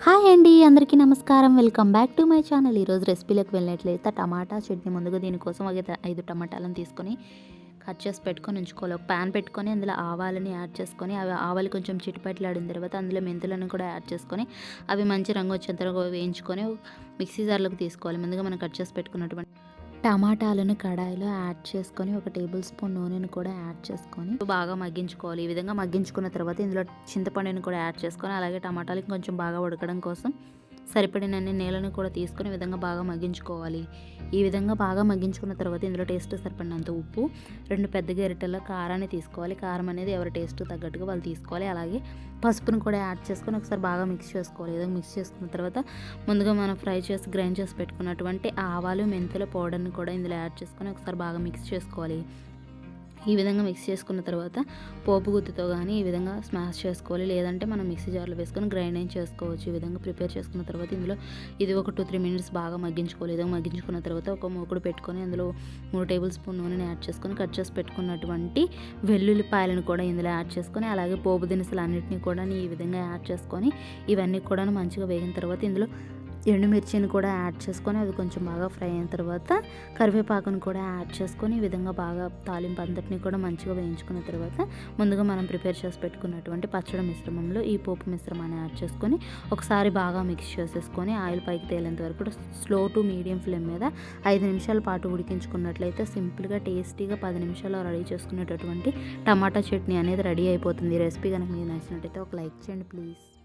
Hi అండి అందరికీ నమస్కారం. Welcome back to my channel. ఈరోజు రెసిపీలోకి వెళ్ళినట్లయితే టమాటా చట్నీ ముందుగా దీనికోసం ఒక ఐదు- టమాటాలను తీసుకొని కట్ చేసి పెట్టుకొని ఉంచుకోవాలి. ఒక ప్యాన్ పెట్టుకొని అందులో ఆవాలని యాడ్ చేసుకొని అవి ఆవాలు కొంచెం చిటిపట్లాడిన తర్వాత అందులో మెంతులను కూడా యాడ్ చేసుకొని అవి మంచి రంగు వచ్చేంత వేయించుకొని మిక్సీ జార్లోకి తీసుకోవాలి. ముందుగా మనం కట్ చేసి పెట్టుకున్నటువంటి టమాటాలను కడాయిలో యాడ్ చేసుకొని ఒక టేబుల్ స్పూన్ నూనెను కూడా యాడ్ చేసుకొని బాగా మగ్గించుకోవాలి. ఈ విధంగా మగ్గించుకున్న తర్వాత ఇందులో చింతపండుని కూడా యాడ్ చేసుకొని అలాగే టమాటాలకి కొంచెం బాగా ఉడకడం కోసం సరిపడినన్ని నీళ్ళని కూడా తీసుకొని విధంగా బాగా మగ్గించుకోవాలి. ఈ విధంగా బాగా మగ్గించుకున్న తర్వాత ఇందులో టేస్ట్ సరిపడినంత ఉప్పు రెండు పెద్ద గరిటెల కారాన్ని తీసుకోవాలి. కారం అనేది ఎవరి టేస్ట్ తగ్గట్టుగా వాళ్ళు తీసుకోవాలి. అలాగే పసుపును కూడా యాడ్ చేసుకొని ఒకసారి బాగా మిక్స్ చేసుకోవాలి. ఏదో మిక్స్ చేసుకున్న తర్వాత ముందుగా మనం ఫ్రై చేసి గ్రైండ్ చేసి పెట్టుకున్నటువంటి ఆవాలు మెంతుల పౌడర్ని కూడా ఇందులో యాడ్ చేసుకొని ఒకసారి బాగా మిక్స్ చేసుకోవాలి. ఈ విధంగా మిక్స్ చేసుకున్న తర్వాత పోపు గుత్తితో కానీ ఈ విధంగా స్మాష్ చేసుకోవాలి. లేదంటే మనం మిక్సీ జార్లో వేసుకొని గ్రైండింగ్ చేసుకోవచ్చు. ఈ విధంగా ప్రిపేర్ చేసుకున్న తర్వాత ఇందులో ఇది ఒక టూ త్రీ మినిట్స్ బాగా మగ్గించుకోవాలి. ఏదో మగ్గించుకున్న తర్వాత ఒక మూకుడు పెట్టుకొని అందులో మూడు టేబుల్ స్పూన్ నూనెని యాడ్ చేసుకొని కట్ చేసి పెట్టుకున్నటువంటి వెల్లుల్లిపాయలను కూడా ఇందులో యాడ్ చేసుకొని అలాగే పోపు దినుసులు అన్నింటినీ కూడా ఈ విధంగా యాడ్ చేసుకొని ఇవన్నీ కూడా మంచిగా వేగిన తర్వాత ఇందులో ఎండుమిర్చిని కూడా యాడ్ చేసుకొని అది కొంచెం బాగా ఫ్రై అయిన తర్వాత కరివేపాకును కూడా యాడ్ చేసుకొని ఈ విధంగా బాగా తాలింపు అంతటిని కూడా మంచిగా వేయించుకున్న తర్వాత ముందుగా మనం ప్రిపేర్ చేసి పెట్టుకున్నటువంటి పచ్చడి మిశ్రమంలో ఈ పోపు మిశ్రమాన్ని యాడ్ చేసుకొని ఒకసారి బాగా మిక్స్ చేసేసుకొని ఆయిల్ పైకి తేలేంత వరకు కూడా స్లో టు మీడియం ఫ్లేమ్ మీద ఐదు నిమిషాల పాటు ఉడికించుకున్నట్లయితే సింపుల్గా టేస్టీగా పది నిమిషాల్లో రెడీ చేసుకునేటటువంటి టమాటా చట్నీ అనేది రెడీ అయిపోతుంది. రెసిపీ కనుక మీకు నచ్చినట్టయితే ఒక లైక్ చేయండి ప్లీజ్.